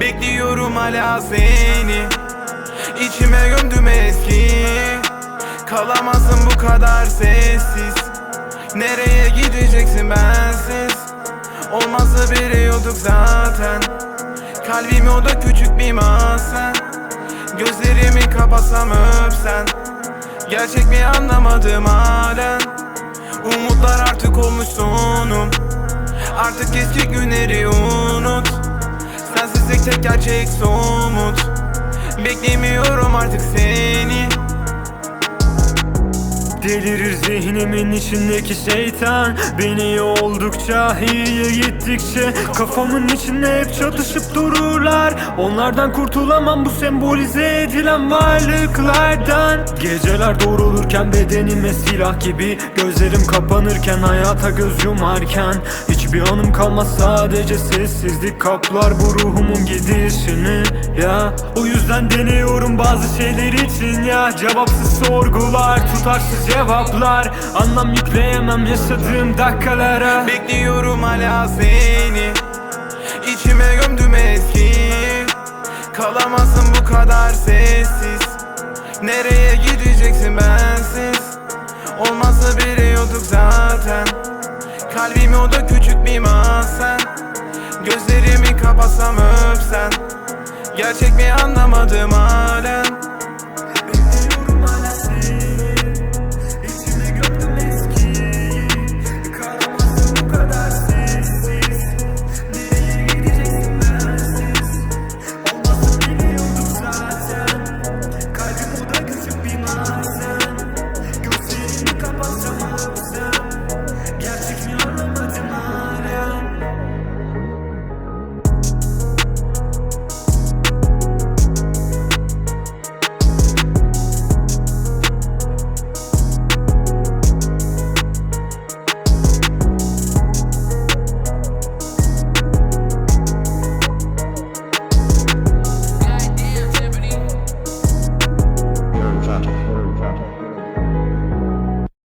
Bekliyorum hala seni. İçime gömdüm eski. Kalamazsın bu kadar sessiz. Nereye gideceksin bensiz? Olmazsa biliyorduk zaten. Kalbim o da küçük bir masa Gözlerimi kapatsam öpsen. Gerçek mi anlamadım halen? Umutlar artık olmuş sonum Artık eski günleri unut. Sensizlik tek gerçek somut. Beklemiyorum artık seni. Delirir zihnimin içindeki şeytan. Beni oldukça iyiye gittikçe Kafamın içinde hep çatışıp dururlar Onlardan kurtulamam bu sembolize edilen varlıklardan. Geceler doğrulurken bedenime silah gibi Gözlerim kapanırken hayata göz yumarken. Hiçbir anım kalmaz sadece sessizlik kaplar bu ruhumun gidişini ya. O yüzden deniyorum bazı şeyler için ya. Cevapsız sorgular tutarsız cevaplar. Anlam yükleyemem yaşadığım dakikalara. Bekliyorum hala seni. İçime gömdüm Kalamazsın bu kadar sessiz. Nereye gideceksin bensiz? Olmazsa biliyorduk zaten. Kalbimi o da küçük bir masa Gözlerimi kapatsam öpsen. Gerçek mi anlamadım halen Carter.